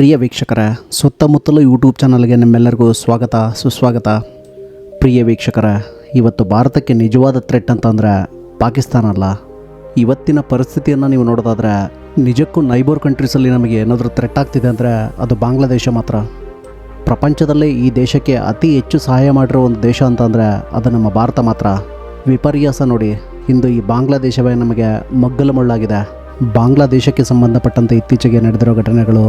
ಪ್ರಿಯ ವೀಕ್ಷಕರ, ಸುತ್ತಮುತ್ತಲು ಯೂಟ್ಯೂಬ್ ಚಾನಲ್ಗೆ ನಿಮ್ಮೆಲ್ಲರಿಗೂ ಸ್ವಾಗತ, ಸುಸ್ವಾಗತ. ಪ್ರಿಯ ವೀಕ್ಷಕರ, ಇವತ್ತು ಭಾರತಕ್ಕೆ ನಿಜವಾದ ಥ್ರೆಟ್ ಅಂತಂದರೆ ಪಾಕಿಸ್ತಾನ ಅಲ್ಲ. ಇವತ್ತಿನ ಪರಿಸ್ಥಿತಿಯನ್ನು ನೀವು ನೋಡೋದಾದರೆ, ನಿಜಕ್ಕೂ ನೈಬರ್ ಕಂಟ್ರೀಸಲ್ಲಿ ನಮಗೆ ಏನಾದರೂ ಥ್ರೆಟ್ ಆಗ್ತಿದೆ ಅಂದರೆ ಅದು ಬಾಂಗ್ಲಾದೇಶ ಮಾತ್ರ. ಪ್ರಪಂಚದಲ್ಲೇ ಈ ದೇಶಕ್ಕೆ ಅತಿ ಹೆಚ್ಚು ಸಹಾಯ ಮಾಡಿರೋ ಒಂದು ದೇಶ ಅಂತಂದರೆ ಅದು ನಮ್ಮ ಭಾರತ ಮಾತ್ರ. ವಿಪರ್ಯಾಸ ನೋಡಿ, ಇಂದು ಈ ಬಾಂಗ್ಲಾದೇಶವೇ ನಮಗೆ ಮಗ್ಗಲು ಮುಳ್ಳಾಗಿದೆ ಬಾಂಗ್ಲಾದೇಶಕ್ಕೆ ಸಂಬಂಧಪಟ್ಟಂತೆ ಇತ್ತೀಚೆಗೆ ನಡೆದಿರುವ ಘಟನೆಗಳು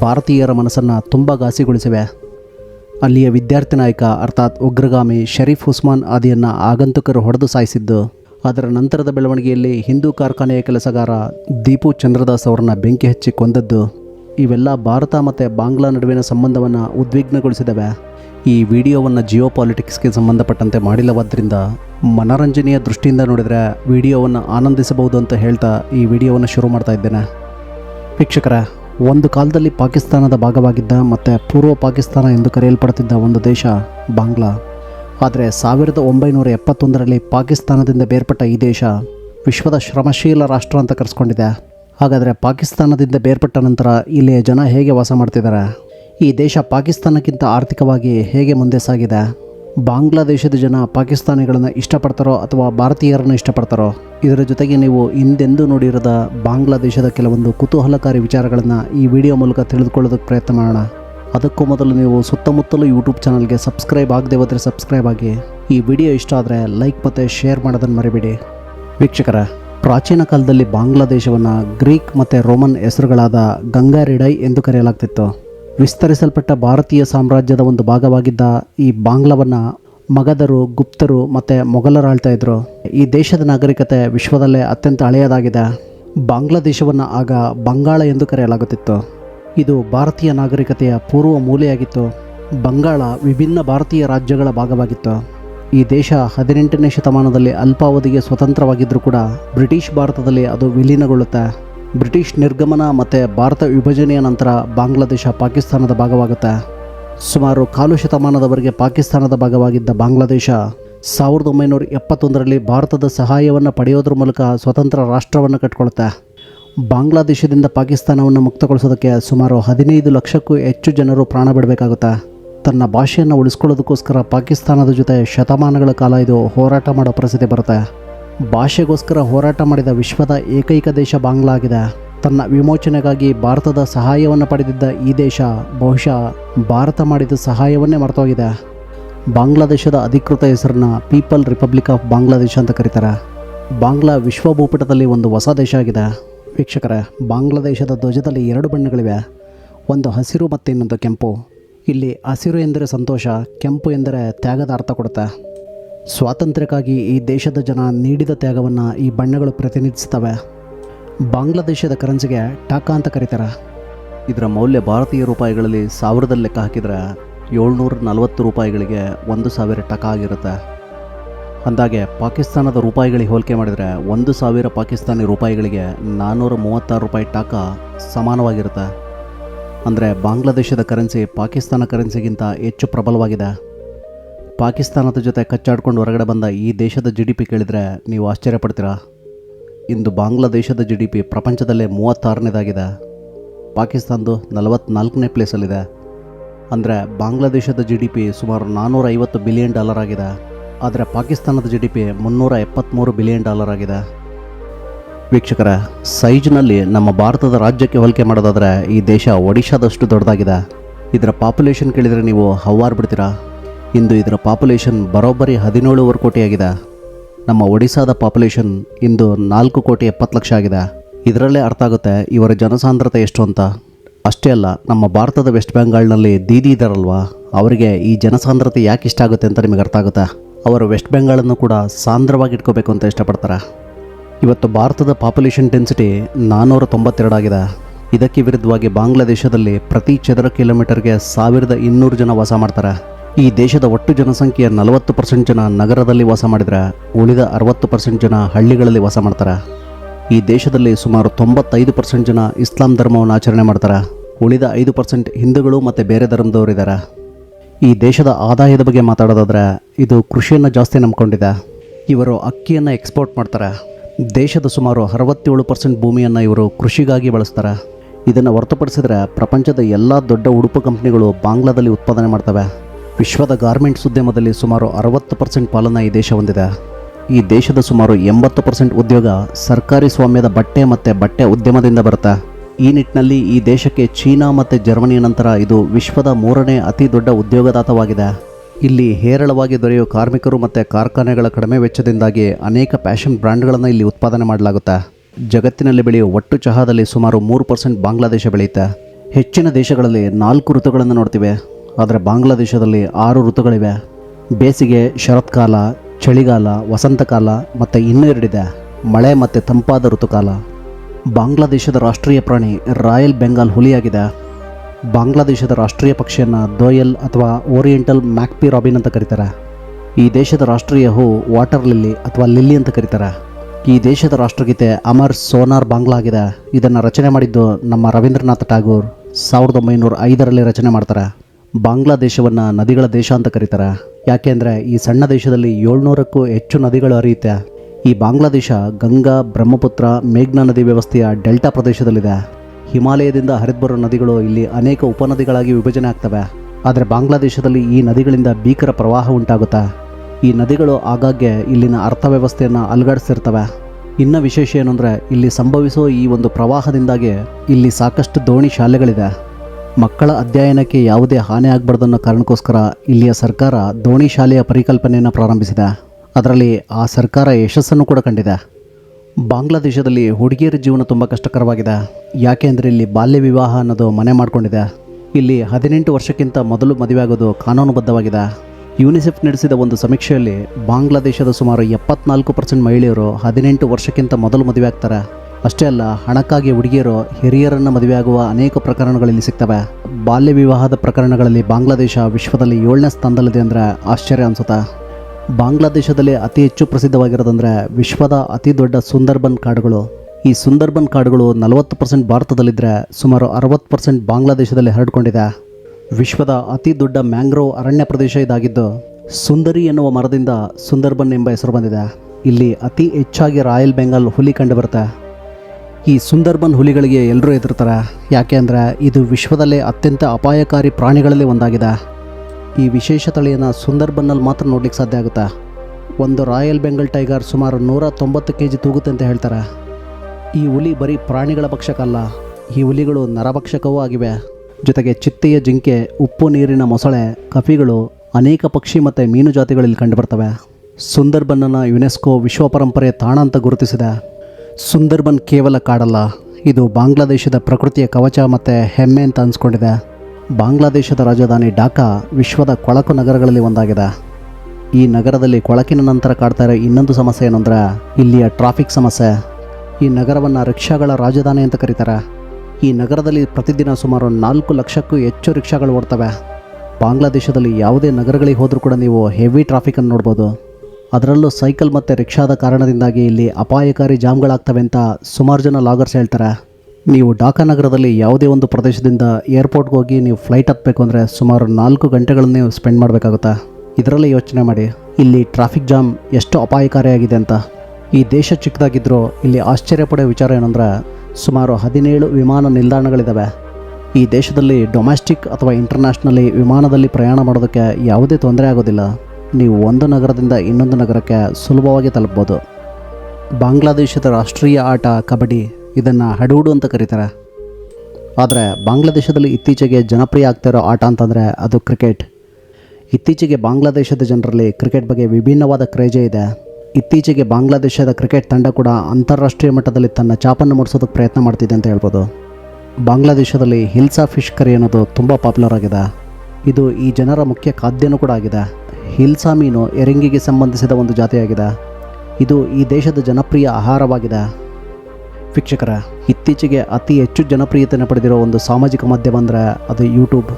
ಭಾರತೀಯರ ಮನಸ್ಸನ್ನು ತುಂಬ ಘಾಸಿಗೊಳಿಸಿವೆ. ಅಲ್ಲಿಯ ವಿದ್ಯಾರ್ಥಿ ನಾಯಕ ಅರ್ಥಾತ್ ಉಗ್ರಗಾಮಿ ಶರೀಫ್ ಉಸ್ಮಾನ್ ಆದಿಯನ್ನು ಆಗಂತುಕರು ಹೊಡೆದು ಸಾಯಿಸಿದ್ದು, ಅದರ ನಂತರದ ಬೆಳವಣಿಗೆಯಲ್ಲಿ ಹಿಂದೂ ಕಾರ್ಖಾನೆಯ ಕೆಲಸಗಾರ ದೀಪು ಚಂದ್ರದಾಸ್ ಅವರನ್ನು ಬೆಂಕಿ ಹಚ್ಚಿ ಕೊಂದದ್ದು. ಇವೆಲ್ಲ ಭಾರತ ಮತ್ತು ಬಾಂಗ್ಲಾ ನಡುವಿನ ಸಂಬಂಧವನ್ನು ಉದ್ವಿಗ್ನಗೊಳಿಸಿದವೆ. ಈ ವಿಡಿಯೋವನ್ನು ಜಿಯೋ ಪಾಲಿಟಿಕ್ಸ್ಗೆ ಸಂಬಂಧಪಟ್ಟಂತೆ ಮಾಡಿಲ್ಲವಾದ್ದರಿಂದ ಮನರಂಜನೆಯ ದೃಷ್ಟಿಯಿಂದ ನೋಡಿದರೆ ವಿಡಿಯೋವನ್ನು ಆನಂದಿಸಬಹುದು ಅಂತ ಹೇಳ್ತಾ ಈ ವಿಡಿಯೋವನ್ನು ಶುರು ಮಾಡ್ತಾ ಇದ್ದೇನೆ. ವೀಕ್ಷಕರ, ಒಂದು ಕಾಲದಲ್ಲಿ ಪಾಕಿಸ್ತಾನದ ಭಾಗವಾಗಿದ್ದ ಮತ್ತು ಪೂರ್ವ ಪಾಕಿಸ್ತಾನ ಎಂದು ಕರೆಯಲ್ಪಡುತ್ತಿದ್ದ ಒಂದು ದೇಶ ಬಾಂಗ್ಲಾ. ಆದರೆ ಸಾವಿರದ ಒಂಬೈನೂರ ಎಪ್ಪತ್ತೊಂದರಲ್ಲಿ ಪಾಕಿಸ್ತಾನದಿಂದ ಬೇರ್ಪಟ್ಟ ಈ ದೇಶ ವಿಶ್ವದ ಶ್ರಮಶೀಲ ರಾಷ್ಟ್ರ ಅಂತ ಕರೆಸ್ಕೊಂಡಿದೆ. ಹಾಗಾದರೆ ಪಾಕಿಸ್ತಾನದಿಂದ ಬೇರ್ಪಟ್ಟ ನಂತರ ಇಲ್ಲಿಯ ಜನ ಹೇಗೆ ವಾಸ ಮಾಡ್ತಿದ್ದಾರೆ? ಈ ದೇಶ ಪಾಕಿಸ್ತಾನಕ್ಕಿಂತ ಆರ್ಥಿಕವಾಗಿ ಹೇಗೆ ಮುಂದೆ ಸಾಗಿದೆ? ಬಾಂಗ್ಲಾದೇಶದ ಜನ ಪಾಕಿಸ್ತಾನಿಗಳನ್ನು ಇಷ್ಟಪಡ್ತಾರೋ ಅಥವಾ ಭಾರತೀಯರನ್ನು ಇಷ್ಟಪಡ್ತಾರೋ? ಇದರ ಜೊತೆಗೆ ನೀವು ಹಿಂದೆಂದೂ ನೋಡಿರದ ಬಾಂಗ್ಲಾದೇಶದ ಕೆಲವೊಂದು ಕುತೂಹಲಕಾರಿ ವಿಚಾರಗಳನ್ನು ಈ ವಿಡಿಯೋ ಮೂಲಕ ತಿಳಿದುಕೊಳ್ಳೋದಕ್ಕೆ ಪ್ರಯತ್ನ ಮಾಡೋಣ. ಅದಕ್ಕೂ ಮೊದಲು ನೀವು ಸುತ್ತಮುತ್ತಲು ಯೂಟ್ಯೂಬ್ ಚಾನಲ್ಗೆ ಸಬ್ಸ್ಕ್ರೈಬ್ ಆಗದೆ ಹೋದರೆ ಸಬ್ಸ್ಕ್ರೈಬ್ ಆಗಿ. ಈ ವಿಡಿಯೋ ಇಷ್ಟ ಆದರೆ ಲೈಕ್ ಮತ್ತು ಶೇರ್ ಮಾಡೋದನ್ನು ಮರಿಬೇಡಿ. ವೀಕ್ಷಕರ, ಪ್ರಾಚೀನ ಕಾಲದಲ್ಲಿ ಬಾಂಗ್ಲಾದೇಶವನ್ನು ಗ್ರೀಕ್ ಮತ್ತು ರೋಮನ್ ಹೆಸರುಗಳಾದ ಗಂಗಾರಿಡೈ ಎಂದು ಕರೆಯಲಾಗ್ತಿತ್ತು. ವಿಸ್ತರಿಸಲ್ಪಟ್ಟ ಭಾರತೀಯ ಸಾಮ್ರಾಜ್ಯದ ಒಂದು ಭಾಗವಾಗಿದ್ದ ಈ ಬಾಂಗ್ಲವನ್ನು ಮಗಧರು ಗುಪ್ತರು ಮತ್ತು ಮೊಘಲರು ಆಳ್ತಾ ಇದ್ದರು ಈ ದೇಶದ ನಾಗರಿಕತೆ ವಿಶ್ವದಲ್ಲೇ ಅತ್ಯಂತ ಹಳೆಯದಾಗಿದೆ. ಬಾಂಗ್ಲಾದೇಶವನ್ನು ಆಗ ಬಂಗಾಳ ಎಂದು ಕರೆಯಲಾಗುತ್ತಿತ್ತು. ಇದು ಭಾರತೀಯ ನಾಗರಿಕತೆಯ ಪೂರ್ವ ಮೂಲೆಯಾಗಿತ್ತು. ಬಂಗಾಳ ವಿಭಿನ್ನ ಭಾರತೀಯ ರಾಜ್ಯಗಳ ಭಾಗವಾಗಿತ್ತು. ಈ ದೇಶ ಹದಿನೆಂಟನೇ ಶತಮಾನದಲ್ಲಿ ಅಲ್ಪಾವಧಿಗೆ ಸ್ವತಂತ್ರವಾಗಿದ್ದರೂ ಕೂಡ ಬ್ರಿಟಿಷ್ ಭಾರತದಲ್ಲಿ ಅದು ವಿಲೀನಗೊಳ್ಳುತ್ತೆ. ಬ್ರಿಟಿಷ್ ನಿರ್ಗಮನ ಮತ್ತು ಭಾರತ ವಿಭಜನೆಯ ನಂತರ ಬಾಂಗ್ಲಾದೇಶ ಪಾಕಿಸ್ತಾನದ ಭಾಗವಾಗುತ್ತೆ. ಸುಮಾರು ಕಾಲು ಶತಮಾನದವರೆಗೆ ಪಾಕಿಸ್ತಾನದ ಭಾಗವಾಗಿದ್ದ ಬಾಂಗ್ಲಾದೇಶ ಸಾವಿರದ ಒಂಬೈನೂರ ಎಪ್ಪತ್ತೊಂದರಲ್ಲಿ ಭಾರತದ ಸಹಾಯವನ್ನು ಪಡೆಯೋದ್ರ ಮೂಲಕ ಸ್ವತಂತ್ರ ರಾಷ್ಟ್ರವನ್ನು ಕಟ್ಕೊಳುತ್ತೆ. ಬಾಂಗ್ಲಾದೇಶದಿಂದ ಪಾಕಿಸ್ತಾನವನ್ನು ಮುಕ್ತಗೊಳಿಸೋದಕ್ಕೆ ಸುಮಾರು ಹದಿನೈದು ಲಕ್ಷಕ್ಕೂ ಹೆಚ್ಚು ಜನರು ಪ್ರಾಣ ಬಿಡಬೇಕಾಗುತ್ತೆ. ತನ್ನ ಭಾಷೆಯನ್ನು ಉಳಿಸ್ಕೊಳ್ಳೋದಕ್ಕೋಸ್ಕರ ಪಾಕಿಸ್ತಾನದ ಜೊತೆ ಶತಮಾನಗಳ ಕಾಲ ಇದು ಹೋರಾಟ ಮಾಡೋ ಪರಿಸ್ಥಿತಿ ಬರುತ್ತೆ. ಭಾಷೆಗೋಸ್ಕರ ಹೋರಾಟ ಮಾಡಿದ ವಿಶ್ವದ ಏಕೈಕ ದೇಶ ಬಾಂಗ್ಲಾ ಆಗಿದೆ ತನ್ನ ವಿಮೋಚನೆಗಾಗಿ ಭಾರತದ ಸಹಾಯವನ್ನು ಪಡೆದಿದ್ದ ಈ ದೇಶ ಬಹುಶಃ ಭಾರತ ಮಾಡಿದ ಸಹಾಯವನ್ನೇ ಮರೆತೋಗಿದೆ. ಬಾಂಗ್ಲಾದೇಶದ ಅಧಿಕೃತ ಹೆಸರನ್ನ ಪೀಪಲ್ ರಿಪಬ್ಲಿಕ್ ಆಫ್ ಬಾಂಗ್ಲಾದೇಶ ಅಂತ ಕರೀತಾರೆ. ಬಾಂಗ್ಲಾ ವಿಶ್ವ ಭೂಪಟದಲ್ಲಿ ಒಂದು ಹೊಸ ದೇಶ ಆಗಿದೆ. ವೀಕ್ಷಕರೇ, ಬಾಂಗ್ಲಾದೇಶದ ಧ್ವಜದಲ್ಲಿ ಎರಡು ಬಣ್ಣಗಳಿವೆ. ಒಂದು ಹಸಿರು ಮತ್ತು ಇನ್ನೊಂದು ಕೆಂಪು. ಇಲ್ಲಿ ಹಸಿರು ಎಂದರೆ ಸಂತೋಷ, ಕೆಂಪು ಎಂದರೆ ತ್ಯಾಗದ ಅರ್ಥ ಕೊಡುತ್ತೆ. ಸ್ವಾತಂತ್ರ್ಯಕ್ಕಾಗಿ ಈ ದೇಶದ ಜನ ನೀಡಿದ ತ್ಯಾಗವನ್ನು ಈ ಬಣ್ಣಗಳು ಪ್ರತಿನಿಧಿಸ್ತವೆ ಬಾಂಗ್ಲಾದೇಶದ ಕರೆನ್ಸಿಗೆ ಟಾಕಾ ಅಂತ ಕರೀತಾರೆ. ಇದರ ಮೌಲ್ಯ ಭಾರತೀಯ ರೂಪಾಯಿಗಳಲ್ಲಿ ಸಾವಿರದಲ್ಲಿ ಲೆಕ್ಕ ಹಾಕಿದರೆ ಏಳ್ನೂರ ನಲವತ್ತು ರೂಪಾಯಿಗಳಿಗೆ ಒಂದು ಸಾವಿರ ಟಕಾ ಆಗಿರುತ್ತೆ. ಅಂದಾಗೆ ಪಾಕಿಸ್ತಾನದ ರೂಪಾಯಿಗಳಿಗೆ ಹೋಲಿಕೆ ಮಾಡಿದರೆ ಒಂದು ಸಾವಿರ ಪಾಕಿಸ್ತಾನಿ ರೂಪಾಯಿಗಳಿಗೆ ನಾನ್ನೂರ ಮೂವತ್ತಾರು ರೂಪಾಯಿ ಟಾಕಾ ಸಮಾನವಾಗಿರುತ್ತೆ. ಅಂದರೆ ಬಾಂಗ್ಲಾದೇಶದ ಕರೆನ್ಸಿ ಪಾಕಿಸ್ತಾನ ಕರೆನ್ಸಿಗಿಂತ ಹೆಚ್ಚು ಪ್ರಬಲವಾಗಿದೆ. ಪಾಕಿಸ್ತಾನದ ಜೊತೆ ಕಚ್ಚಾಡ್ಕೊಂಡು ಹೊರಗಡೆ ಬಂದ ಈ ದೇಶದ ಜಿ ಡಿ ಪಿ ಕೇಳಿದರೆ ನೀವು ಆಶ್ಚರ್ಯ ಪಡ್ತೀರಾ ಇಂದು ಬಾಂಗ್ಲಾದೇಶದ ಜಿ ಡಿ ಪಿ ಪ್ರಪಂಚದಲ್ಲೇ ಮೂವತ್ತಾರನೇದಾಗಿದೆ. ಪಾಕಿಸ್ತಾನದು ನಲವತ್ತ್ನಾಲ್ಕನೇ ಪ್ಲೇಸಲ್ಲಿದೆ ಅಂದರೆ ಬಾಂಗ್ಲಾದೇಶದ ಜಿ ಡಿ ಪಿ ಸುಮಾರು ನಾನ್ನೂರ ಐವತ್ತು ಬಿಲಿಯನ್ ಡಾಲರ್ ಆಗಿದೆ. ಆದರೆ ಪಾಕಿಸ್ತಾನದ ಜಿ ಡಿ ಪಿ ಮುನ್ನೂರ ಎಪ್ಪತ್ತ್ಮೂರು ಬಿಲಿಯನ್ ಡಾಲರ್ ಆಗಿದೆ. ವೀಕ್ಷಕರ, ಸೈಜ್ನಲ್ಲಿ ನಮ್ಮ ಭಾರತದ ರಾಜ್ಯಕ್ಕೆ ಹೋಲಿಕೆ ಮಾಡೋದಾದರೆ ಈ ದೇಶ ಒಡಿಶಾದಷ್ಟು ದೊಡ್ಡದಾಗಿದೆ. ಇದರ ಪಾಪ್ಯುಲೇಷನ್ ಕೇಳಿದರೆ ನೀವು ಹವ್ವಾರು ಬಿಡ್ತೀರಾ? ಇಂದು ಇದರ ಪಾಪ್ಯುಲೇಷನ್ ಬರೋಬ್ಬರಿ ಹದಿನೇಳುವರೆ ಆಗಿದೆ ನಮ್ಮ ಒಡಿಶಾದ ಪಾಪ್ಯುಲೇಷನ್ ಇಂದು ನಾಲ್ಕು ಕೋಟಿ ಎಪ್ಪತ್ತು ಲಕ್ಷ ಆಗಿದೆ. ಇದರಲ್ಲೇ ಅರ್ಥ ಆಗುತ್ತೆ ಇವರ ಜನಸಾಂದ್ರತೆ ಎಷ್ಟು ಅಂತ. ಅಷ್ಟೇ ಅಲ್ಲ, ನಮ್ಮ ಭಾರತದ ವೆಸ್ಟ್ ಬೆಂಗಾಲ್ನಲ್ಲಿ ದೀದಿ ಇದ್ದಾರಲ್ವಾ ಅವರಿಗೆ ಈ ಜನಸಾಂದ್ರತೆ ಯಾಕೆ ಇಷ್ಟ ಆಗುತ್ತೆ ಅಂತ ನಿಮಗೆ ಅರ್ಥ ಆಗುತ್ತೆ? ಅವರು ವೆಸ್ಟ್ ಬೆಂಗಾಳನ್ನು ಕೂಡ ಸಾಂದ್ರವಾಗಿ ಇಟ್ಕೋಬೇಕು ಅಂತ ಇಷ್ಟಪಡ್ತಾರೆ? ಇವತ್ತು ಭಾರತದ ಪಾಪ್ಯುಲೇಷನ್ ಡೆನ್ಸಿಟಿ ನಾನ್ನೂರ ತೊಂಬತ್ತೆರಡು ಆಗಿದೆ. ಇದಕ್ಕೆ ವಿರುದ್ಧವಾಗಿ ಬಾಂಗ್ಲಾದೇಶದಲ್ಲಿ ಪ್ರತಿ ಚದರ ಕಿಲೋಮೀಟರ್ಗೆ ಸಾವಿರದ ಇನ್ನೂರು ಜನ ವಾಸ ಮಾಡ್ತಾರೆ. ಈ ದೇಶದ ಒಟ್ಟು ಜನಸಂಖ್ಯೆಯ ನಲವತ್ತು ಪರ್ಸೆಂಟ್ ಜನ ನಗರದಲ್ಲಿ ವಾಸ ಮಾಡಿದ್ರೆ ಉಳಿದ ಅರವತ್ತು ಪರ್ಸೆಂಟ್ ಜನ ಹಳ್ಳಿಗಳಲ್ಲಿ ವಾಸ ಮಾಡ್ತಾರೆ. ಈ ದೇಶದಲ್ಲಿ ಸುಮಾರು ತೊಂಬತ್ತೈದು ಪರ್ಸೆಂಟ್ ಜನ ಇಸ್ಲಾಂ ಧರ್ಮವನ್ನು ಆಚರಣೆ ಮಾಡ್ತಾರೆ. ಉಳಿದ ಐದು ಪರ್ಸೆಂಟ್ ಹಿಂದೂಗಳು ಮತ್ತು ಬೇರೆ ಧರ್ಮದವರಿದ್ದಾರೆ ಈ ದೇಶದ ಆದಾಯದ ಬಗ್ಗೆ ಮಾತಾಡೋದಾದರೆ ಇದು ಕೃಷಿಯನ್ನು ಜಾಸ್ತಿ ನಂಬ್ಕೊಂಡಿದೆ. ಇವರು ಅಕ್ಕಿಯನ್ನು ಎಕ್ಸ್ಪೋರ್ಟ್ ಮಾಡ್ತಾರೆ. ದೇಶದ ಸುಮಾರು ಅರವತ್ತೇಳು ಪರ್ಸೆಂಟ್ ಭೂಮಿಯನ್ನು ಇವರು ಕೃಷಿಗಾಗಿ ಬಳಸ್ತಾರೆ. ಇದನ್ನು ಹೊರತುಪಡಿಸಿದರೆ ಪ್ರಪಂಚದ ಎಲ್ಲ ದೊಡ್ಡ ಉಡುಪು ಕಂಪ್ನಿಗಳು ಬಾಂಗ್ಲಾದಲ್ಲಿ ಉತ್ಪಾದನೆ ಮಾಡ್ತವೆ. ವಿಶ್ವದ ಗಾರ್ಮೆಂಟ್ಸ್ ಉದ್ಯಮದಲ್ಲಿ ಸುಮಾರು ಅರವತ್ತು ಪರ್ಸೆಂಟ್ ಪಾಲನ್ನು ಈ ದೇಶ ಹೊಂದಿದೆ. ಈ ದೇಶದ ಸುಮಾರು ಎಂಬತ್ತು ಪರ್ಸೆಂಟ್ ಉದ್ಯೋಗ ಸರ್ಕಾರಿ ಸ್ವಾಮ್ಯದ ಬಟ್ಟೆ ಮತ್ತು ಬಟ್ಟೆ ಉದ್ಯಮದಿಂದ ಬರುತ್ತೆ. ಈ ನಿಟ್ಟಿನಲ್ಲಿ ಈ ದೇಶಕ್ಕೆ ಚೀನಾ ಮತ್ತು ಜರ್ಮನಿಯ ನಂತರ ಇದು ವಿಶ್ವದ ಮೂರನೇ ಅತಿ ದೊಡ್ಡ ಉದ್ಯೋಗದಾತವಾಗಿದೆ. ಇಲ್ಲಿ ಹೇರಳವಾಗಿ ದೊರೆಯುವ ಕಾರ್ಮಿಕರು ಮತ್ತು ಕಾರ್ಖಾನೆಗಳ ಕಡಿಮೆ ವೆಚ್ಚದಿಂದಾಗಿ ಅನೇಕ ಫ್ಯಾಷನ್ ಬ್ರ್ಯಾಂಡ್ಗಳನ್ನು ಇಲ್ಲಿ ಉತ್ಪಾದನೆ ಮಾಡಲಾಗುತ್ತೆ. ಜಗತ್ತಿನಲ್ಲಿ ಬೆಳೆಯುವ ಒಟ್ಟು ಚಹಾದಲ್ಲಿ ಸುಮಾರು ಮೂರು ಪರ್ಸೆಂಟ್ ಬಾಂಗ್ಲಾದೇಶ ಬೆಳೆಯುತ್ತೆ. ಹೆಚ್ಚಿನ ದೇಶಗಳಲ್ಲಿ ನಾಲ್ಕು ಋತುಗಳನ್ನು ನೋಡ್ತಿವೆ. ಆದರೆ ಬಾಂಗ್ಲಾದೇಶದಲ್ಲಿ ಆರು ಋತುಗಳಿವೆ. ಬೇಸಿಗೆ, ಶರತ್ಕಾಲ, ಚಳಿಗಾಲ, ವಸಂತಕಾಲ ಮತ್ತು ಇನ್ನೂ ಎರಡಿದೆ. ಮಳೆ ಮತ್ತು ತಂಪಾದ ಋತುಕಾಲ. ಬಾಂಗ್ಲಾದೇಶದ ರಾಷ್ಟ್ರೀಯ ಪ್ರಾಣಿ ರಾಯಲ್ ಬೆಂಗಾಲ್ ಹುಲಿಯಾಗಿದೆ. ಬಾಂಗ್ಲಾದೇಶದ ರಾಷ್ಟ್ರೀಯ ಪಕ್ಷಿಯನ್ನು ದೋಯಲ್ ಅಥವಾ ಓರಿಯೆಂಟಲ್ ಮ್ಯಾಕ್ಪಿ ರಾಬಿನ್ ಅಂತ ಕರೀತಾರೆ. ಈ ದೇಶದ ರಾಷ್ಟ್ರೀಯ ಹೂ ವಾಟರ್ ಲಿಲ್ಲಿ ಅಥವಾ ಲಿಲ್ಲಿ ಅಂತ ಕರೀತಾರೆ. ಈ ದೇಶದ ರಾಷ್ಟ್ರಗೀತೆ ಅಮರ್ ಸೋನಾರ್ ಬಾಂಗ್ಲಾ ಆಗಿದೆ. ಇದನ್ನು ರಚನೆ ಮಾಡಿದ್ದು ನಮ್ಮ ರವೀಂದ್ರನಾಥ್ ಟಾಗೂರ್ ಸಾವಿರದ ಒಂಬೈನೂರ ಐದರಲ್ಲಿ ರಚನೆ ಮಾಡ್ತಾರೆ. ಬಾಂಗ್ಲಾದೇಶವನ್ನು ನದಿಗಳ ದೇಶ ಅಂತ ಕರೀತಾರೆ. ಯಾಕೆಂದರೆ ಈ ಸಣ್ಣ ದೇಶದಲ್ಲಿ ಏಳ್ನೂರಕ್ಕೂ ಹೆಚ್ಚು ನದಿಗಳು ಹರಿಯುತ್ತೆ. ಈ ಬಾಂಗ್ಲಾದೇಶ ಗಂಗಾ, ಬ್ರಹ್ಮಪುತ್ರ, ಮೇಘ್ನಾ ನದಿ ವ್ಯವಸ್ಥೆಯ ಡೆಲ್ಟಾ ಪ್ರದೇಶದಲ್ಲಿದೆ. ಹಿಮಾಲಯದಿಂದ ಹರಿದ್ಬರೋ ನದಿಗಳು ಇಲ್ಲಿ ಅನೇಕ ಉಪನದಿಗಳಾಗಿ ವಿಭಜನೆ ಆಗ್ತವೆ. ಆದರೆ ಬಾಂಗ್ಲಾದೇಶದಲ್ಲಿ ಈ ನದಿಗಳಿಂದ ಭೀಕರ ಪ್ರವಾಹ ಉಂಟಾಗುತ್ತೆ? ಈ ನದಿಗಳು ಆಗಾಗ್ಗೆ ಇಲ್ಲಿನ ಅರ್ಥವ್ಯವಸ್ಥೆಯನ್ನು ಅಲುಗಾಡಿಸಿರ್ತವೆ. ಇನ್ನು ವಿಶೇಷ ಏನಂದರೆ ಇಲ್ಲಿ ಸಂಭವಿಸುವ ಈ ಒಂದು ಪ್ರವಾಹದಿಂದಾಗಿ ಇಲ್ಲಿ ಸಾಕಷ್ಟು ದೋಣಿ ಶಾಲೆಗಳಿದೆ. ಮಕ್ಕಳ ಅಧ್ಯಯನಕ್ಕೆ ಯಾವುದೇ ಹಾನಿ ಆಗಬಾರ್ದು ಅನ್ನೋ ಕಾರಣಕ್ಕೋಸ್ಕರ ಇಲ್ಲಿಯ ಸರ್ಕಾರ ದೋಣಿ ಶಾಲೆಯ ಪರಿಕಲ್ಪನೆಯನ್ನು ಪ್ರಾರಂಭಿಸಿದೆ. ಅದರಲ್ಲಿ ಆ ಸರ್ಕಾರ ಯಶಸ್ಸನ್ನು ಕೂಡ ಕಂಡಿದೆ. ಬಾಂಗ್ಲಾದೇಶದಲ್ಲಿ ಹುಡುಗಿಯರ ಜೀವನ ತುಂಬ ಕಷ್ಟಕರವಾಗಿದೆ. ಯಾಕೆ ಅಂದರೆ ಇಲ್ಲಿ ಬಾಲ್ಯ ವಿವಾಹ ಅನ್ನೋದು ಮನೆ ಮಾಡಿಕೊಂಡಿದೆ. ಇಲ್ಲಿ ಹದಿನೆಂಟು ವರ್ಷಕ್ಕಿಂತ ಮೊದಲು ಮದುವೆ ಆಗೋದು ಕಾನೂನುಬದ್ಧವಾಗಿದೆ. ಯುನಿಸೆಫ್ ನಡೆಸಿದ ಒಂದು ಸಮೀಕ್ಷೆಯಲ್ಲಿ ಬಾಂಗ್ಲಾದೇಶದ ಸುಮಾರು ಎಪ್ಪತ್ನಾಲ್ಕು ಪರ್ಸೆಂಟ್ ಮಹಿಳೆಯರು ಹದಿನೆಂಟು ವರ್ಷಕ್ಕಿಂತ ಮೊದಲು ಮದುವೆ ಆಗ್ತಾರೆ ಅಷ್ಟೇ ಅಲ್ಲ, ಹಣಕ್ಕಾಗಿ ಹುಡುಗಿಯರು ಹಿರಿಯರನ್ನು ಮದುವೆಯಾಗುವ ಅನೇಕ ಪ್ರಕರಣಗಳಲ್ಲಿ ಸಿಗ್ತವೆ. ಬಾಲ್ಯ ವಿವಾಹದ ಪ್ರಕರಣಗಳಲ್ಲಿ ಬಾಂಗ್ಲಾದೇಶ ವಿಶ್ವದಲ್ಲಿ ಏಳನೇ ಸ್ಥಾನದಲ್ಲಿದೆ ಅಂದರೆ ಆಶ್ಚರ್ಯ ಅನಿಸುತ್ತೆ? ಬಾಂಗ್ಲಾದೇಶದಲ್ಲಿ ಅತಿ ಹೆಚ್ಚು ಪ್ರಸಿದ್ಧವಾಗಿರೋದಂದರೆ ವಿಶ್ವದ ಅತಿ ದೊಡ್ಡ ಸುಂದರ್ಬನ್ ಕಾಡುಗಳು. ಈ ಸುಂದರ್ಬನ್ ಕಾಡುಗಳು ನಲವತ್ತು ಪರ್ಸೆಂಟ್ ಭಾರತದಲ್ಲಿದ್ದರೆ ಸುಮಾರು ಅರವತ್ತು ಪರ್ಸೆಂಟ್ ಬಾಂಗ್ಲಾದೇಶದಲ್ಲಿ ಹರಡಿಕೊಂಡಿದೆ. ವಿಶ್ವದ ಅತಿ ದೊಡ್ಡ ಮ್ಯಾಂಗ್ರೋವ್ ಅರಣ್ಯ ಪ್ರದೇಶ ಇದಾಗಿದ್ದು, ಸುಂದರಿ ಎನ್ನುವ ಮರದಿಂದ ಸುಂದರ್ಬನ್ ಎಂಬ ಹೆಸರು ಬಂದಿದೆ. ಇಲ್ಲಿ ಅತಿ ಹೆಚ್ಚಾಗಿ ರಾಯಲ್ ಬೆಂಗಾಲ್ ಹುಲಿ ಕಂಡುಬರುತ್ತೆ. ಈ ಸುಂದರ್ಬನ್ ಹುಲಿಗಳಿಗೆ ಎಲ್ಲರೂ ಹೆದರ್ತಾರೆ? ಯಾಕೆ ಅಂದರೆ ಇದು ವಿಶ್ವದಲ್ಲೇ ಅತ್ಯಂತ ಅಪಾಯಕಾರಿ ಪ್ರಾಣಿಗಳಲ್ಲಿ ಒಂದಾಗಿದೆ. ಈ ವಿಶೇಷ ತಳಿಯನ್ನು ಸುಂದರ್ಬನ್ನಲ್ಲಿ ಮಾತ್ರ ನೋಡ್ಲಿಕ್ಕೆ ಸಾಧ್ಯ ಆಗುತ್ತೆ? ಒಂದು ರಾಯಲ್ ಬೆಂಗಲ್ ಟೈಗರ್ ಸುಮಾರು ನೂರ ತೊಂಬತ್ತು ಕೆ ಜಿ ತೂಗುತ್ತೆ ಅಂತ ಹೇಳ್ತಾರೆ. ಈ ಹುಲಿ ಬರೀ ಪ್ರಾಣಿಗಳ ಭಕ್ಷಕಲ್ಲ ಈ ಹುಲಿಗಳು ನರಭಕ್ಷಕವೂ ಆಗಿವೆ. ಜೊತೆಗೆ ಚಿತ್ತೆಯ ಜಿಂಕೆ, ಉಪ್ಪು ನೀರಿನ ಮೊಸಳೆ, ಕಫಿಗಳು ಅನೇಕ ಪಕ್ಷಿ ಮತ್ತು ಮೀನು ಜಾತಿಗಳಲ್ಲಿ ಕಂಡುಬರ್ತವೆ. ಸುಂದರ್ಬನ್ನನ್ನು ಯುನೆಸ್ಕೋ ವಿಶ್ವ ಪರಂಪರೆ ತಾಣ ಅಂತ ಗುರುತಿಸಿದೆ. ಸುಂದರ್ಬನ್ ಕೇವಲ ಕಾಡಲ್ಲ, ಇದು ಬಾಂಗ್ಲಾದೇಶದ ಪ್ರಕೃತಿಯ ಕವಚ ಮತ್ತು ಹೆಮ್ಮೆ ಅಂತ ಅನ್ಸ್ಕೊಂಡಿದೆ. ಬಾಂಗ್ಲಾದೇಶದ ರಾಜಧಾನಿ ಢಾಕಾ ವಿಶ್ವದ ಕೊಳಕು ನಗರಗಳಲ್ಲಿ ಒಂದಾಗಿದೆ. ಈ ನಗರದಲ್ಲಿ ಕೊಳಕಿನ ನಂತರ ಕಾಡ್ತಾ ಇರೋ ಇನ್ನೊಂದು ಸಮಸ್ಯೆ ಏನಂದರೆ, ಇಲ್ಲಿಯ ಟ್ರಾಫಿಕ್ ಸಮಸ್ಯೆ. ಈ ನಗರವನ್ನು ರಿಕ್ಷಾಗಳ ರಾಜಧಾನಿ ಅಂತ ಕರೀತಾರೆ. ಈ ನಗರದಲ್ಲಿ ಪ್ರತಿದಿನ ಸುಮಾರು ನಾಲ್ಕು ಲಕ್ಷಕ್ಕೂ ಹೆಚ್ಚು ರಿಕ್ಷಾಗಳು ಓಡ್ತವೆ. ಬಾಂಗ್ಲಾದೇಶದಲ್ಲಿ ಯಾವುದೇ ನಗರಗಳಿಗೆ ಹೋದರೂ ಕೂಡ ನೀವು ಹೆವಿ ಟ್ರಾಫಿಕನ್ನು ನೋಡ್ಬೋದು. ಅದರಲ್ಲೂ ಸೈಕಲ್ ಮತ್ತು ರಿಕ್ಷಾದ ಕಾರಣದಿಂದಾಗಿ ಇಲ್ಲಿ ಅಪಾಯಕಾರಿ ಜಾಮ್ಗಳಾಗ್ತವೆ ಅಂತ ಸುಮಾರು ಜನ ಲಾಗರ್ಸ್ ಹೇಳ್ತಾರೆ. ನೀವು ಢಾಕಾ ನಗರದಲ್ಲಿ ಯಾವುದೇ ಒಂದು ಪ್ರದೇಶದಿಂದ ಏರ್ಪೋರ್ಟ್ಗೆ ಹೋಗಿ ನೀವು ಫ್ಲೈಟ್ ಹತ್ತಬೇಕು ಅಂದರೆ ಸುಮಾರು ನಾಲ್ಕು ಗಂಟೆಗಳನ್ನು ನೀವು ಸ್ಪೆಂಡ್ ಮಾಡಬೇಕಾಗುತ್ತೆ. ಇದರಲ್ಲಿ ಯೋಚನೆ ಮಾಡಿ, ಇಲ್ಲಿ ಟ್ರಾಫಿಕ್ ಜಾಮ್ ಎಷ್ಟು ಅಪಾಯಕಾರಿಯಾಗಿದೆ ಅಂತ. ಈ ದೇಶ ಚಿಕ್ಕದಾಗಿದ್ದರೂ ಇಲ್ಲಿ ಆಶ್ಚರ್ಯ ಪಡೆಯೋ ವಿಚಾರ ಏನಂದ್ರೆ ಸುಮಾರು ಹದಿನೇಳು ವಿಮಾನ ನಿಲ್ದಾಣಗಳಿದ್ದಾವೆ ಈ ದೇಶದಲ್ಲಿ ಡೊಮ್ಯಾಸ್ಟಿಕ್ ಅಥವಾ ಇಂಟರ್ನ್ಯಾಷನಲಿ ವಿಮಾನದಲ್ಲಿ ಪ್ರಯಾಣ ಮಾಡೋದಕ್ಕೆ ಯಾವುದೇ ತೊಂದರೆ ಆಗೋದಿಲ್ಲ. ನೀವು ಒಂದು ನಗರದಿಂದ ಇನ್ನೊಂದು ನಗರಕ್ಕೆ ಸುಲಭವಾಗಿ ತಲುಪ್ಬೋದು. ಬಾಂಗ್ಲಾದೇಶದ ರಾಷ್ಟ್ರೀಯ ಆಟ ಕಬಡ್ಡಿ ಇದನ್ನು ಹಡೂಡು ಅಂತ ಕರೀತಾರೆ. ಆದರೆ ಬಾಂಗ್ಲಾದೇಶದಲ್ಲಿ ಇತ್ತೀಚೆಗೆ ಜನಪ್ರಿಯ ಆಗ್ತಾ ಇರೋ ಆಟ ಅಂತಂದರೆ ಅದು ಕ್ರಿಕೆಟ್. ಇತ್ತೀಚೆಗೆ ಬಾಂಗ್ಲಾದೇಶದ ಜನರಲ್ಲಿ ಕ್ರಿಕೆಟ್ ಬಗ್ಗೆ ವಿಭಿನ್ನವಾದ ಕ್ರೇಜೆ ಇದೆ. ಇತ್ತೀಚೆಗೆ ಬಾಂಗ್ಲಾದೇಶದ ಕ್ರಿಕೆಟ್ ತಂಡ ಕೂಡ ಅಂತಾರಾಷ್ಟ್ರೀಯ ಮಟ್ಟದಲ್ಲಿ ತನ್ನ ಚಾಪನ್ನು ಮೂಡಿಸೋದಕ್ಕೆ ಪ್ರಯತ್ನ ಮಾಡ್ತಿದೆ ಅಂತ ಹೇಳ್ಬೋದು. ಬಾಂಗ್ಲಾದೇಶದಲ್ಲಿ ಹಿಲ್ಸಾ ಫಿಶ್ ಕರಿ ಅನ್ನೋದು ತುಂಬ ಪಾಪ್ಯುಲರ್ ಆಗಿದೆ. ಇದು ಈ ಜನರ ಮುಖ್ಯ ಖಾದ್ಯನೂ ಕೂಡ ಆಗಿದೆ. ಹಿಲ್ಸಾ ಮೀನು ಎರಿಂಗಿಗೆ ಸಂಬಂಧಿಸಿದ ಒಂದು ಜಾತಿಯಾಗಿದೆ. ಇದು ಈ ದೇಶದ ಜನಪ್ರಿಯ ಆಹಾರವಾಗಿದೆ. ವೀಕ್ಷಕರ, ಇತ್ತೀಚೆಗೆ ಅತಿ ಹೆಚ್ಚು ಜನಪ್ರಿಯತೆಯನ್ನು ಪಡೆದಿರೋ ಒಂದು ಸಾಮಾಜಿಕ ಮಾಧ್ಯಮ ಅಂದರೆ ಅದು ಯೂಟ್ಯೂಬ್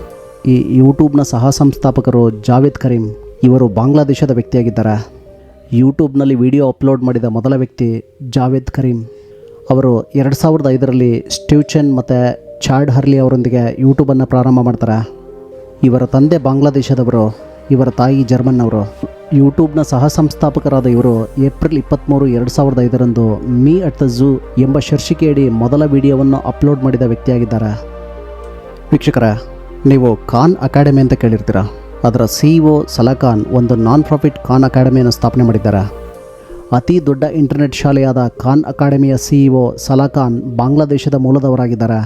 ಈ ಯೂಟ್ಯೂಬ್ನ ಸಹ ಸಂಸ್ಥಾಪಕರು ಜಾವೇದ್ ಕರೀಂ ಇವರು ಬಾಂಗ್ಲಾದೇಶದ ವ್ಯಕ್ತಿಯಾಗಿದ್ದಾರೆ. ಯೂಟ್ಯೂಬ್ನಲ್ಲಿ ವಿಡಿಯೋ ಅಪ್ಲೋಡ್ ಮಾಡಿದ ಮೊದಲ ವ್ಯಕ್ತಿ ಜಾವೇದ್ ಕರೀಂ. ಅವರು ಎರಡು ಸಾವಿರದ ಐದರಲ್ಲಿ ಸ್ಟೀವ್ ಚೆನ್ ಮತ್ತು ಚಾರ್ಡ್ ಹರ್ಲಿ ಅವರೊಂದಿಗೆ ಯೂಟ್ಯೂಬನ್ನು ಪ್ರಾರಂಭ ಮಾಡ್ತಾರೆ. ಇವರ ತಂದೆ ಬಾಂಗ್ಲಾದೇಶದವರು. ಇವರ ತಾಯಿ ಜರ್ಮನ್ನವರು. ಯೂಟ್ಯೂಬ್ನ ಸಹ ಸಂಸ್ಥಾಪಕರಾದ ಇವರು ಏಪ್ರಿಲ್ ಇಪ್ಪತ್ತ್ಮೂರು ಎರಡು ಸಾವಿರದ ಐದರಂದು ಮೀ ಅಟ್ ದ ಝೂ ಎಂಬ ಶೀರ್ಷಿಕೆಯಡಿ ಮೊದಲ ವಿಡಿಯೋವನ್ನು ಅಪ್ಲೋಡ್ ಮಾಡಿದ ವ್ಯಕ್ತಿಯಾಗಿದ್ದಾರೆ. ವೀಕ್ಷಕರ, ನೀವು ಖಾನ್ ಅಕಾಡೆಮಿ ಅಂತ ಕೇಳಿರ್ತೀರ? ಅದರ ಸಿಇಒ ಸಲಾಖಾನ್ ಒಂದು ನಾನ್ ಪ್ರಾಫಿಟ್ ಖಾನ್ ಅಕಾಡೆಮಿಯನ್ನು ಸ್ಥಾಪನೆ ಮಾಡಿದ್ದಾರೆ. ಅತಿ ದೊಡ್ಡ ಇಂಟರ್ನೆಟ್ ಶಾಲೆಯಾದ ಖಾನ್ ಅಕಾಡೆಮಿಯ ಸಿಇಒ ಸಲಾಖಾನ್ ಬಾಂಗ್ಲಾದೇಶದ ಮೂಲದವರಾಗಿದ್ದಾರೆ.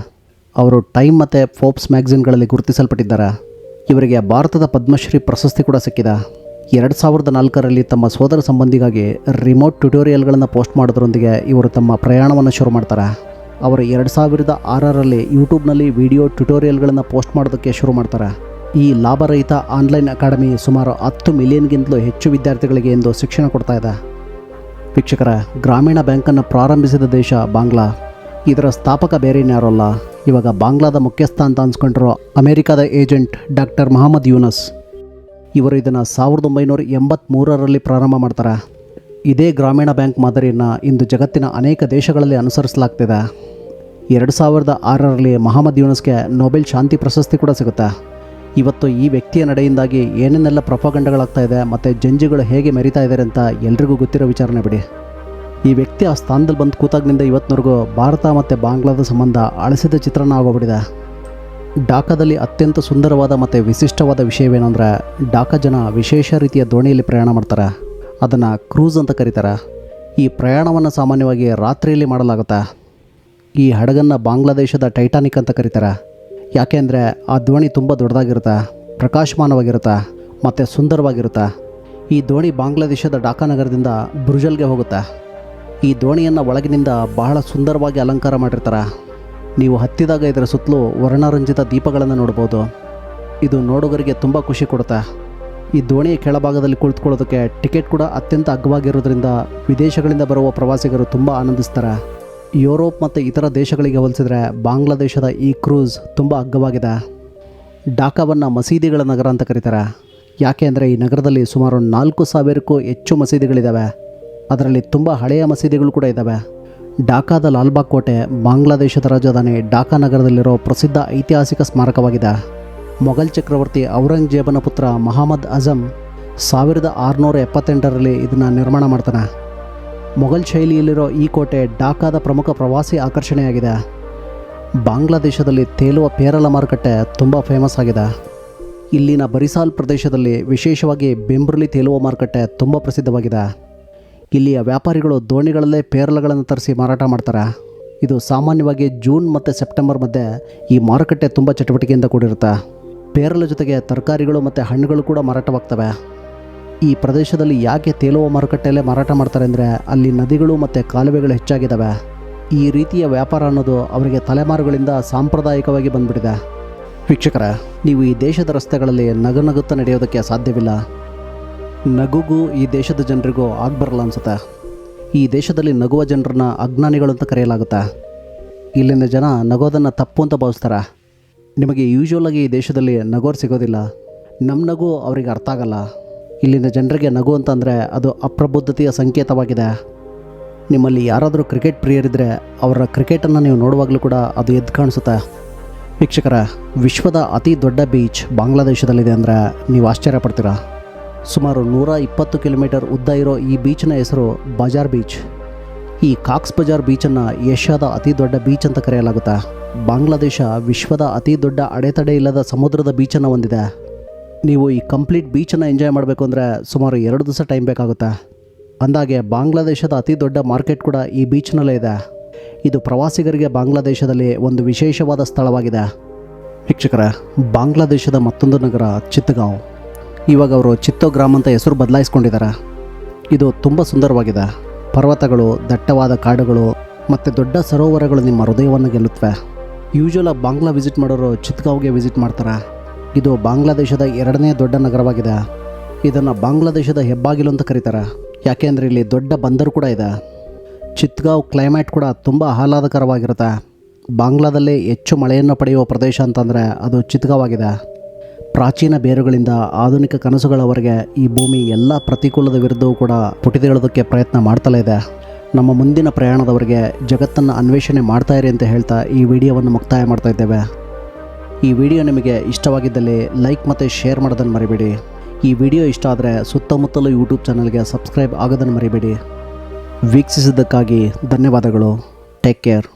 ಅವರು ಟೈಮ್ ಮತ್ತು ಫೋಪ್ಸ್ ಮ್ಯಾಗಝಿನ್ಗಳಲ್ಲಿ ಗುರುತಿಸಲ್ಪಟ್ಟಿದ್ದಾರೆ. ಇವರಿಗೆ ಭಾರತದ ಪದ್ಮಶ್ರೀ ಪ್ರಶಸ್ತಿ ಕೂಡ ಸಿಕ್ಕಿದ. ಎರಡು ಸಾವಿರದ ನಾಲ್ಕರಲ್ಲಿ ತಮ್ಮ ಸೋದರ ಸಂಬಂಧಿಗಾಗಿ ರಿಮೋಟ್ ಟ್ಯುಟೋರಿಯಲ್ಗಳನ್ನು ಪೋಸ್ಟ್ ಮಾಡೋದ್ರೊಂದಿಗೆ ಇವರು ತಮ್ಮ ಪ್ರಯಾಣವನ್ನು ಶುರು ಮಾಡ್ತಾರೆ. ಅವರು ಎರಡು ಸಾವಿರದ ಆರರಲ್ಲಿ ಯೂಟ್ಯೂಬ್ನಲ್ಲಿ ವಿಡಿಯೋ ಟ್ಯುಟೋರಿಯಲ್ಗಳನ್ನು ಪೋಸ್ಟ್ ಮಾಡೋದಕ್ಕೆ ಶುರು ಮಾಡ್ತಾರೆ. ಈ ಲಾಭರಹಿತ ಆನ್ಲೈನ್ ಅಕಾಡೆಮಿ ಸುಮಾರು ಹತ್ತು ಮಿಲಿಯನ್ಗಿಂತಲೂ ಹೆಚ್ಚು ವಿದ್ಯಾರ್ಥಿಗಳಿಗೆ ಎಂದು ಶಿಕ್ಷಣ ಕೊಡ್ತಾ ಇದೆ. ವೀಕ್ಷಕರ, ಗ್ರಾಮೀಣ ಬ್ಯಾಂಕನ್ನು ಪ್ರಾರಂಭಿಸಿದ ದೇಶ ಬಾಂಗ್ಲಾ. ಇದರ ಸ್ಥಾಪಕ ಬೇರೆ ಯಾರಲ್ಲ? ಇವಾಗ ಬಾಂಗ್ಲಾದ ಮುಖ್ಯಸ್ಥ ಅಂತ ಅನ್ಸ್ಕೊಂಡಿರೋ ಅಮೆರಿಕದ ಏಜೆಂಟ್ ಡಾಕ್ಟರ್ ಮಹಮ್ಮದ್ ಯೂನಸ್. ಇವರು ಇದನ್ನು ಸಾವಿರದ ಒಂಬೈನೂರ ಎಂಬತ್ತ್ಮೂರರಲ್ಲಿ ಪ್ರಾರಂಭ ಮಾಡ್ತಾರೆ. ಇದೇ ಗ್ರಾಮೀಣ ಬ್ಯಾಂಕ್ ಮಾದರಿಯನ್ನು ಇಂದು ಜಗತ್ತಿನ ಅನೇಕ ದೇಶಗಳಲ್ಲಿ ಅನುಸರಿಸಲಾಗ್ತಿದೆ. ಎರಡು ಸಾವಿರದ ಆರರಲ್ಲಿ ಮಹಮ್ಮದ್ ಯೂನಸ್ಗೆ ನೊಬೆಲ್ ಶಾಂತಿ ಪ್ರಶಸ್ತಿ ಕೂಡ ಸಿಗುತ್ತೆ. ಇವತ್ತು ಈ ವ್ಯಕ್ತಿಯ ನಡೆಯಿಂದಾಗಿ ಏನೇನೆಲ್ಲ ಪ್ರಪಗಂಡಗಳಾಗ್ತಾ ಇದೆ ಮತ್ತು ಜಂಜಿಗಳು ಹೇಗೆ ಮೆರಿತಾ ಇದ್ದಾರೆ ಅಂತ ಎಲ್ರಿಗೂ ಗೊತ್ತಿರೋ ವಿಚಾರಣೆ ಬಿಡಿ. ಈ ವ್ಯಕ್ತಿ ಆ ಸ್ಥಾನದಲ್ಲಿ ಬಂದು ಕೂತಾಗಿನಿಂದ ಇವತ್ತಿನವರೆಗೂ ಭಾರತ ಮತ್ತು ಬಾಂಗ್ಲಾದ ಸಂಬಂಧ ಅಳಿಸಿದ ಚಿತ್ರಣ ಆಗೋಗ್ಬಿಟ್ಟಿದೆ. ಡಾಕಾದಲ್ಲಿ ಅತ್ಯಂತ ಸುಂದರವಾದ ಮತ್ತು ವಿಶಿಷ್ಟವಾದ ವಿಷಯವೇನೆಂದರೆ ಡಾಕಾ ಜನ ವಿಶೇಷ ರೀತಿಯ ದೋಣಿಯಲ್ಲಿ ಪ್ರಯಾಣ ಮಾಡ್ತಾರೆ. ಅದನ್ನು ಕ್ರೂಸ್ ಅಂತ ಕರೀತಾರೆ. ಈ ಪ್ರಯಾಣವನ್ನು ಸಾಮಾನ್ಯವಾಗಿ ರಾತ್ರಿಯಲ್ಲಿ ಮಾಡಲಾಗುತ್ತೆ. ಈ ಹಡಗನ್ನು ಬಾಂಗ್ಲಾದೇಶದ ಟೈಟಾನಿಕ್ ಅಂತ ಕರೀತಾರೆ. ಯಾಕೆ ಅಂದರೆ ಆ ದೋಣಿ ತುಂಬ ದೊಡ್ಡದಾಗಿರುತ್ತೆ, ಪ್ರಕಾಶಮಾನವಾಗಿರುತ್ತೆ ಮತ್ತು ಸುಂದರವಾಗಿರುತ್ತೆ. ಈ ದೋಣಿ ಬಾಂಗ್ಲಾದೇಶದ ಡಾಕಾ ನಗರದಿಂದ ಬ್ರುಜಲ್ಗೆ ಹೋಗುತ್ತೆ. ಈ ದೋಣಿಯನ್ನು ಒಳಗಿನಿಂದ ಬಹಳ ಸುಂದರವಾಗಿ ಅಲಂಕಾರ ಮಾಡಿರ್ತಾರೆ. ನೀವು ಹತ್ತಿದಾಗ ಇದರ ಸುತ್ತಲೂ ವರ್ಣರಂಜಿತ ದೀಪಗಳನ್ನು ನೋಡ್ಬೋದು ಇದು ನೋಡುಗರಿಗೆ ತುಂಬ ಖುಷಿ ಕೊಡುತ್ತೆ. ಈ ದೋಣಿಯ ಕೆಳಭಾಗದಲ್ಲಿ ಕುಳಿತುಕೊಳ್ಳೋದಕ್ಕೆ ಟಿಕೆಟ್ ಕೂಡ ಅತ್ಯಂತ ಅಗ್ಗವಾಗಿರೋದ್ರಿಂದ ವಿದೇಶಗಳಿಂದ ಬರುವ ಪ್ರವಾಸಿಗರು ತುಂಬ ಆನಂದಿಸ್ತಾರೆ. ಯುರೋಪ್ ಮತ್ತು ಇತರ ದೇಶಗಳಿಗೆ ಹೋಲಿಸಿದರೆ ಬಾಂಗ್ಲಾದೇಶದ ಈ ಕ್ರೂಸ್ ತುಂಬ ಅಗ್ಗವಾಗಿದೆ. ಡಾಕಾವನ್ನು ಮಸೀದಿಗಳ ನಗರ ಅಂತ ಕರೀತಾರೆ. ಯಾಕೆ ಅಂದರೆ ಈ ನಗರದಲ್ಲಿ ಸುಮಾರು ನಾಲ್ಕು ಸಾವಿರಕ್ಕೂ ಹೆಚ್ಚು ಮಸೀದಿಗಳಿದ್ದಾವೆ ಅದರಲ್ಲಿ ತುಂಬ ಹಳೆಯ ಮಸೀದಿಗಳು ಕೂಡ ಇದ್ದಾವೆ ಡಾಕಾದ ಲಾಲ್ಬಾಗ್ ಕೋಟೆ ಬಾಂಗ್ಲಾದೇಶದ ರಾಜಧಾನಿ ಡಾಕಾ ನಗರದಲ್ಲಿರೋ ಪ್ರಸಿದ್ಧ ಐತಿಹಾಸಿಕ ಸ್ಮಾರಕವಾಗಿದೆ. ಮೊಘಲ್ ಚಕ್ರವರ್ತಿ ಔರಂಗಜೇಬನ ಪುತ್ರ ಮಹಮ್ಮದ್ ಅಜಮ್ ಸಾವಿರದ ಆರುನೂರ ಎಪ್ಪತ್ತೆಂಟರಲ್ಲಿ ಇದನ್ನು ನಿರ್ಮಾಣ ಮಾಡ್ತಾನೆ. ಮೊಘಲ್ ಶೈಲಿಯಲ್ಲಿರೋ ಈ ಕೋಟೆ ಡಾಕಾದ ಪ್ರಮುಖ ಪ್ರವಾಸಿ ಆಕರ್ಷಣೆಯಾಗಿದೆ. ಬಾಂಗ್ಲಾದೇಶದಲ್ಲಿ ತೇಲುವ ಪೇರಲ ಮಾರುಕಟ್ಟೆ ತುಂಬ ಫೇಮಸ್ ಆಗಿದೆ. ಇಲ್ಲಿನ ಬರಿಸಾಲ್ ಪ್ರದೇಶದಲ್ಲಿ ವಿಶೇಷವಾಗಿ ಬೆಂಬ್ರಲಿ ತೇಲುವ ಮಾರುಕಟ್ಟೆ ತುಂಬ ಪ್ರಸಿದ್ಧವಾಗಿದೆ. ಇಲ್ಲಿಯ ವ್ಯಾಪಾರಿಗಳು ದೋಣಿಗಳಲ್ಲೇ ಪೇರಲಗಳನ್ನು ತರಿಸಿ ಮಾರಾಟ ಮಾಡ್ತಾರೆ. ಇದು ಸಾಮಾನ್ಯವಾಗಿ ಜೂನ್ ಮತ್ತು ಸೆಪ್ಟೆಂಬರ್ ಮಧ್ಯೆ ಈ ಮಾರುಕಟ್ಟೆ ತುಂಬ ಚಟುವಟಿಕೆಯಿಂದ ಕೂಡಿರುತ್ತೆ. ಪೇರಲ ಜೊತೆಗೆ ತರಕಾರಿಗಳು ಮತ್ತು ಹಣ್ಣುಗಳು ಕೂಡ ಮಾರಾಟವಾಗ್ತವೆ. ಈ ಪ್ರದೇಶದಲ್ಲಿ ಯಾಕೆ ತೇಲುವ ಮಾರುಕಟ್ಟೆಯಲ್ಲೇ ಮಾರಾಟ ಮಾಡ್ತಾರೆ ಅಂದರೆ ಅಲ್ಲಿ ನದಿಗಳು ಮತ್ತು ಕಾಲುವೆಗಳು ಹೆಚ್ಚಾಗಿದ್ದಾವೆ. ಈ ರೀತಿಯ ವ್ಯಾಪಾರ ಅನ್ನೋದು ಅವರಿಗೆ ತಲೆಮಾರುಗಳಿಂದ ಸಾಂಪ್ರದಾಯಿಕವಾಗಿ ಬಂದ್ಬಿಟ್ಟಿದೆ. ವೀಕ್ಷಕರ, ನೀವು ಈ ದೇಶದ ರಸ್ತೆಗಳಲ್ಲಿ ನಗುನಗುತ್ತಾ ನಡೆಯೋದಕ್ಕೆ ಸಾಧ್ಯವಿಲ್ಲ. ನಗುಗೂ ಈ ದೇಶದ ಜನರಿಗೂ ಆಗ್ಬರಲ್ಲ ಅನ್ಸುತ್ತೆ. ಈ ದೇಶದಲ್ಲಿ ನಗುವ ಜನರನ್ನ ಅಜ್ಞಾನಿಗಳು ಅಂತ ಕರೆಯಲಾಗುತ್ತೆ. ಇಲ್ಲಿನ ಜನ ನಗೋದನ್ನು ತಪ್ಪು ಅಂತ ಭಾವಿಸ್ತಾರೆ. ನಿಮಗೆ ಯೂಶ್ವಲಾಗಿ ಈ ದೇಶದಲ್ಲಿ ನಗೋರು ಸಿಗೋದಿಲ್ಲ. ನಮ್ಮ ನಗು ಅವರಿಗೆ ಅರ್ಥ ಆಗಲ್ಲ. ಇಲ್ಲಿನ ಜನರಿಗೆ ನಗು ಅಂತಂದರೆ ಅದು ಅಪ್ರಬುದ್ಧತೆಯ ಸಂಕೇತವಾಗಿದೆ. ನಿಮ್ಮಲ್ಲಿ ಯಾರಾದರೂ ಕ್ರಿಕೆಟ್ ಪ್ರಿಯರಿದ್ದರೆ ಅವರ ಕ್ರಿಕೆಟನ್ನು ನೀವು ನೋಡುವಾಗಲೂ ಕೂಡ ಅದು ಎದ್ದು ಕಾಣಿಸುತ್ತೆ. ವೀಕ್ಷಕರ, ವಿಶ್ವದ ಅತಿ ದೊಡ್ಡ ಬೀಚ್ ಬಾಂಗ್ಲಾದೇಶದಲ್ಲಿದೆ ಅಂದರೆ ನೀವು ಆಶ್ಚರ್ಯ ಪಡ್ತೀರಾ ಸುಮಾರು ನೂರ ಇಪ್ಪತ್ತು ಕಿಲೋಮೀಟರ್ ಉದ್ದ ಇರೋ ಈ ಬೀಚ್ನ ಹೆಸರು ಬಜಾರ್ ಬೀಚ್. ಈ ಕಾಕ್ಸ್ ಬಜಾರ್ ಬೀಚನ್ನು ಏಷ್ಯಾದ ಅತಿ ದೊಡ್ಡ ಬೀಚ್ ಅಂತ ಕರೆಯಲಾಗುತ್ತೆ, ಬಾಂಗ್ಲಾದೇಶ ವಿಶ್ವದ ಅತಿ ದೊಡ್ಡ ಅಡೆತಡೆ ಇಲ್ಲದ ಸಮುದ್ರದ ಬೀಚನ್ನು ಹೊಂದಿದೆ. ನೀವು ಈ ಕಂಪ್ಲೀಟ್ ಬೀಚನ್ನು ಎಂಜಾಯ್ ಮಾಡಬೇಕು ಅಂದರೆ ಸುಮಾರು ಎರಡು ದಿವಸ ಟೈಮ್ ಬೇಕಾಗುತ್ತೆ? ಅಂದಾಗೆ ಬಾಂಗ್ಲಾದೇಶದ ಅತಿ ದೊಡ್ಡ ಮಾರ್ಕೆಟ್ ಕೂಡ ಈ ಬೀಚ್ನಲ್ಲೇ ಇದೆ. ಇದು ಪ್ರವಾಸಿಗರಿಗೆ ಬಾಂಗ್ಲಾದೇಶದಲ್ಲಿ ಒಂದು ವಿಶೇಷವಾದ ಸ್ಥಳವಾಗಿದೆ. ವೀಕ್ಷಕರ, ಬಾಂಗ್ಲಾದೇಶದ ಮತ್ತೊಂದು ನಗರ ಚಿತ್ತಗಾಂವ್. ಇವಾಗ ಅವರು ಚಿತ್ತೋಗ್ರಾಮ್ ಅಂತ ಹೆಸರು ಬದಲಾಯಿಸ್ಕೊಂಡಿದ್ದಾರೆ. ಇದು ತುಂಬ ಸುಂದರವಾಗಿದೆ. ಪರ್ವತಗಳು, ದಟ್ಟವಾದ ಕಾಡುಗಳು ಮತ್ತು ದೊಡ್ಡ ಸರೋವರಗಳು ನಿಮ್ಮ ಹೃದಯವನ್ನು ಗೆಲ್ಲುತ್ತವೆ. ಯೂಶ್ವಲ ಬಾಂಗ್ಲಾ ವಿಸಿಟ್ ಮಾಡೋರು ಚಿತ್ಗಾವ್ಗೆ ವಿಸಿಟ್ ಮಾಡ್ತಾರೆ. ಇದು ಬಾಂಗ್ಲಾದೇಶದ ಎರಡನೇ ದೊಡ್ಡ ನಗರವಾಗಿದೆ. ಇದನ್ನು ಬಾಂಗ್ಲಾದೇಶದ ಹೆಬ್ಬಾಗಿಲು ಅಂತ ಕರೀತಾರೆ. ಯಾಕೆಂದರೆ ಇಲ್ಲಿ ದೊಡ್ಡ ಬಂದರು ಕೂಡ ಇದೆ. ಚಿತ್ಗಾವ್ ಕ್ಲೈಮೇಟ್ ಕೂಡ ತುಂಬ ಆಹ್ಲಾದಕರವಾಗಿರುತ್ತೆ. ಬಾಂಗ್ಲಾದಲ್ಲೇ ಹೆಚ್ಚು ಮಳೆಯನ್ನು ಪಡೆಯುವ ಪ್ರದೇಶ ಅಂತಂದರೆ ಅದು ಚಿತ್ಗಾವ್ ಆಗಿದೆ. ಪ್ರಾಚೀನ ಬೇರುಗಳಿಂದ ಆಧುನಿಕ ಕನಸುಗಳವರೆಗೆ ಈ ಭೂಮಿ ಎಲ್ಲ ಪ್ರತಿಕೂಲದ ವಿರುದ್ಧವೂ ಕೂಡ ಪುಟಿದೇಳೋದಕ್ಕೆ ಪ್ರಯತ್ನ ಮಾಡ್ತಲೇ ಇದೆ. ನಮ್ಮ ಮುಂದಿನ ಪ್ರಯಾಣದವರೆಗೆ ಜಗತ್ತನ್ನು ಅನ್ವೇಷಣೆ ಮಾಡ್ತಾ ಇರಿ ಅಂತ ಹೇಳ್ತಾ ಈ ವಿಡಿಯೋವನ್ನು ಮುಕ್ತಾಯ ಮಾಡ್ತಾ ಇದ್ದೇವೆ. ಈ ವಿಡಿಯೋ ನಿಮಗೆ ಇಷ್ಟವಾಗಿದ್ದಲ್ಲಿ ಲೈಕ್ ಮತ್ತು ಶೇರ್ ಮಾಡೋದನ್ನು ಮರಿಬೇಡಿ. ಈ ವಿಡಿಯೋ ಇಷ್ಟ ಆದರೆ ಸುತ್ತಮುತ್ತಲೂ ಯೂಟ್ಯೂಬ್ ಚಾನಲ್ಗೆ ಸಬ್ಸ್ಕ್ರೈಬ್ ಆಗೋದನ್ನು ಮರಿಬೇಡಿ. ವೀಕ್ಷಿಸಿದ್ದಕ್ಕಾಗಿ ಧನ್ಯವಾದಗಳು. Take care